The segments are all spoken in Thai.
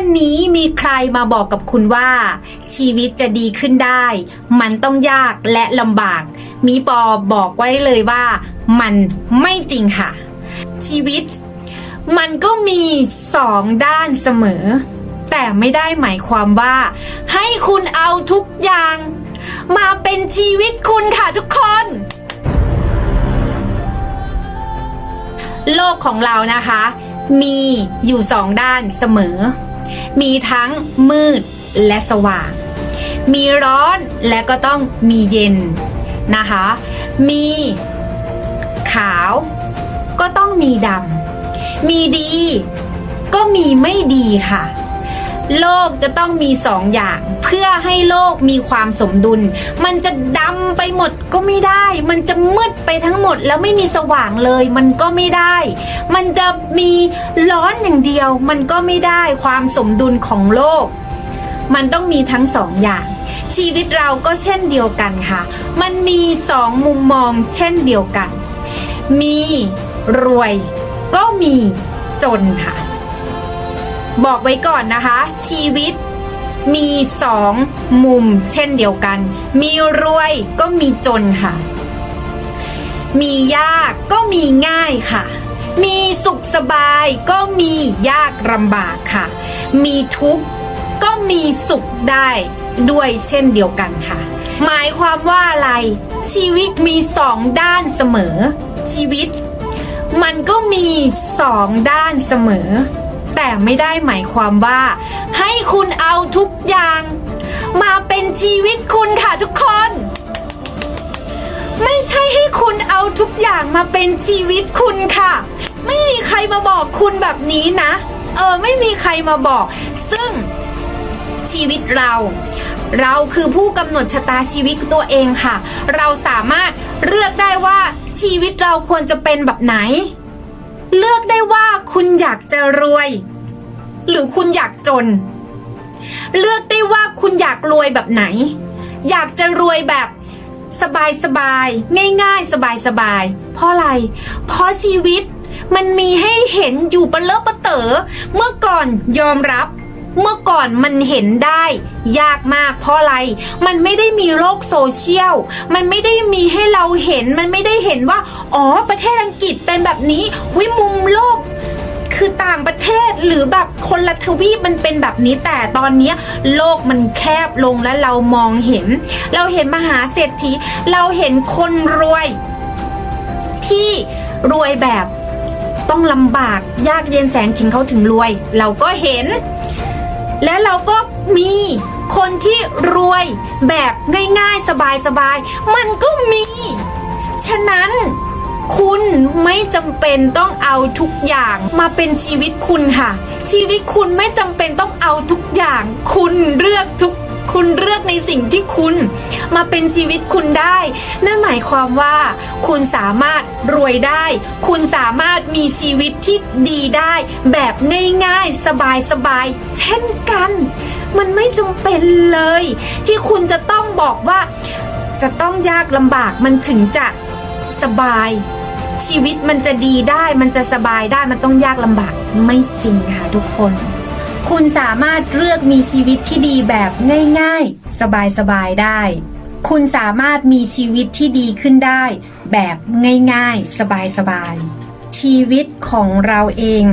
วันนี้มีใครมาบอกกับคุณว่า ชีวิตจะดีขึ้นได้ มันต้องยากและลำบาก มีปอบอกไว้เลยว่า มันไม่จริงค่ะ ชีวิต มันก็มีสองด้านเสมอ แต่ไม่ได้หมายความว่า ให้คุณเอาทุกอย่าง มาเป็นชีวิตคุณค่ะทุกคนโลกของเรานะคะ มีอยู่สองด้านเสมอ มีทั้งมืดและสว่าง มีร้อนและก็ต้องมีเย็นนะคะ มีขาวก็ต้องมีดำ มีดีก็มีไม่ดีค่ะ โลกจะต้องมีสองอย่าง เพื่อให้โลกมีความสมดุล มันจะดำไปหมดก็ไม่ได้ มันจะมืดไปทั้งหมดแล้วไม่มีสว่างเลย มันก็ไม่ได้ มันจะมีร้อนอย่างเดียว มันก็ไม่ได้ความสมดุลของโลก มันต้องมีทั้งสองอย่าง ชีวิตเราก็เช่นเดียวกันค่ะ มันมีสองมุมมองเช่นเดียวกัน มีรวยก็มีจนค่ะ บอกไว้ก่อนนะคะ ชีวิตมีสองมุมเช่นเดียวกัน มีรวยก็มีจนค่ะ มียากก็มีง่ายค่ะ มีสุขสบายก็มียากลำบากค่ะ มีทุกข์ก็มีสุขได้ด้วยเช่นเดียวกันค่ะ หมายความว่าอะไร ชีวิตมีสองด้านเสมอ ชีวิต มันก็มีสองด้านเสมอ แต่ไม่ได้หมายความว่า ให้คุณเอาทุกอย่าง มาเป็นชีวิตคุณค่ะทุกคน ไม่ใช่ให้คุณเอาทุกอย่างมาเป็นชีวิตคุณค่ะ ไม่มีใครมาบอกคุณแบบนี้นะ เออ ไม่มีใครมาบอก ซึ่งชีวิตเรา เราคือผู้กำหนดชะตาชีวิตตัวเองค่ะ เราสามารถเลือกได้ว่าชีวิตเราควรจะเป็นแบบไหน เลือกได้ว่าคุณอยากจะรวย หรือคุณอยากจน เลือกได้ว่าคุณอยากรวยแบบไหน อยากจะรวยแบบสบายสบายๆง่ายๆ สบายสบายๆเพราะอะไร เพราะชีวิตมันมีให้เห็นอยู่ปะเลอะปะเต๋อเมื่อก่อนยอมรับ เมื่อก่อนมันเห็นได้ ยากมากเพราะอะไร มันไม่ได้มีโลกโซเชียล มันไม่ได้มีให้เราเห็น มันไม่ได้เห็นว่า อ๋อ ประเทศอังกฤษเป็นแบบนี้วิมุมโลกคือต่างประเทศหรือแบบคนละทวีปมันเป็นแบบนี้แต่ตอนนี้โลกมันแคบลงและเรามองเห็น เราเห็นมหาเศรษฐี เราเห็นคนรวย ที่รวยแบบต้องลำบากยากเย็นแสนถึงเขาถึงรวย เราก็เห็น และเราก็มีคนที่รวยแบบง่ายๆสบายๆ มันก็มี ฉะนั้นคุณไม่จำเป็นต้องเอาทุกอย่างมาเป็นชีวิตคุณค่ะ ชีวิตคุณไม่จำเป็นต้องเอาทุกอย่าง คุณเลือกทุก คุณเลือกในสิ่งที่คุณมาเป็นชีวิตคุณได้ นั่นหมายความว่า คุณสามารถรวยได้ คุณสามารถมีชีวิตที่ดีได้ แบบง่ายๆ สบายๆ เช่นกัน มันไม่จำเป็นเลย ที่คุณจะต้องบอกว่า จะต้องยากลำบากมันถึงจะสบายชีวิตมันจะดีได้ มันจะสบายได้ มันต้องยากลำบาก ไม่จริงค่ะทุกคน คุณสามารถเลือกมีชีวิตที่ดีแบบง่ายๆ สบายๆได้ คุณสามารถมีชีวิตที่ดีขึ้นได้ แบบง่ายๆ สบายๆ ชีวิตของเราเอง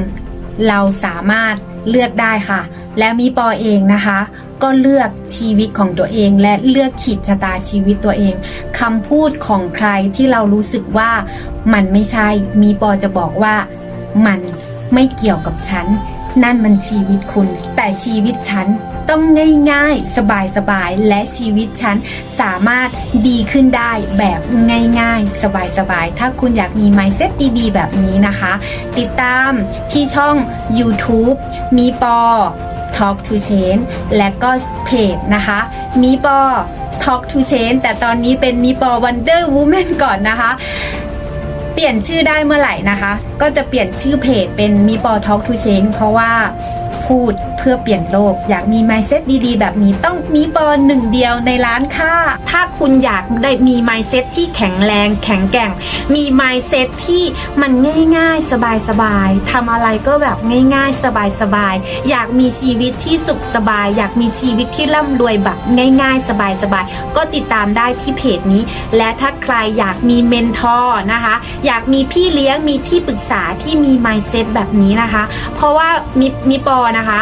เราสามารถเลือกได้ค่ะ และมีปอเองนะคะ ก็เลือกชีวิตของตัวเอง และเลือกขีดชะตาชีวิตตัวเองคำพูดของใครที่เรารู้สึกว่ามันไม่ใช่ มีปอจะบอกว่ามันไม่เกี่ยวกับฉัน นั่นมันชีวิตคุณ แต่ชีวิตฉันต้องง่ายๆ สบายๆ และชีวิตฉันสามารถดีขึ้นได้แบบง่ายๆ สบายๆ ถ้าคุณอยากมี mindset ดีๆ แบบนี้นะคะ ติดตามที่ช่อง YouTube มีปอ Talk to Change และก็เพจนะคะ มีปอ Talk to Change แต่ตอนนี้เป็นมีปอ Wonder Woman ก่อนนะคะ เปลี่ยนชื่อได้เมื่อไหร่นะคะ ก็จะเปลี่ยนชื่อเพจเป็นมีปอท็อกทูเชงเพราะว่า พูดเพื่อเปลี่ยนโลก อยากมี mindset ดีๆ แบบนี้ต้องมีปอหนึ่งเดียวในร้านค่ะ ถ้าคุณอยากได้มี mindset ที่แข็งแรง แข็งแกร่ง มี mindset ที่มันง่ายๆ สบายๆทำอะไรก็แบบง่ายๆ สบายๆ อยากมีชีวิตที่สุขสบาย อยากมีชีวิตที่ร่ำรวยแบบง่ายๆ สบายๆ ก็ติดตามได้ที่เพจนี้ และถ้าใครอยากมีเมนทอร์นะคะ อยากมีพี่เลี้ยง มีที่ปรึกษาที่มี mindset แบบนี้นะคะ เพราะว่ามีมีปอนะคะ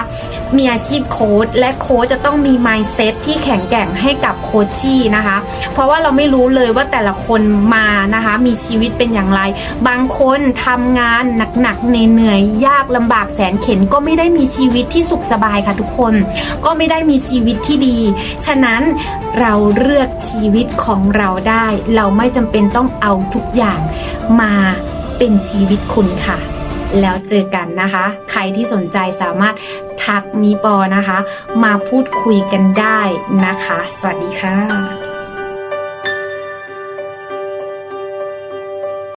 มีอาชีพโค้ดและโค้ชจะต้องมี mindset ที่แข็งแกร่งให้กับโคชชี่นะคะ เพราะว่าเราไม่รู้เลยว่าแต่ละคนมานะคะ มีชีวิตเป็นอย่างไร บางคนทำงานหนักๆเหนื่อยๆยากลำบากแสนเข็นก็ไม่ได้มีชีวิตที่สุขสบายค่ะทุกคน ก็ไม่ได้มีชีวิตที่ดี ฉะนั้นเราเลือกชีวิตของเราได้ เราไม่จำเป็นต้องเอาทุกอย่างมาเป็นชีวิตคุณค่ะ แล้วเจอกันนะคะ ใครที่สนใจสามารถทักมีปอนะคะ มาพูดคุยกันได้นะคะ สวัสดีค่ะ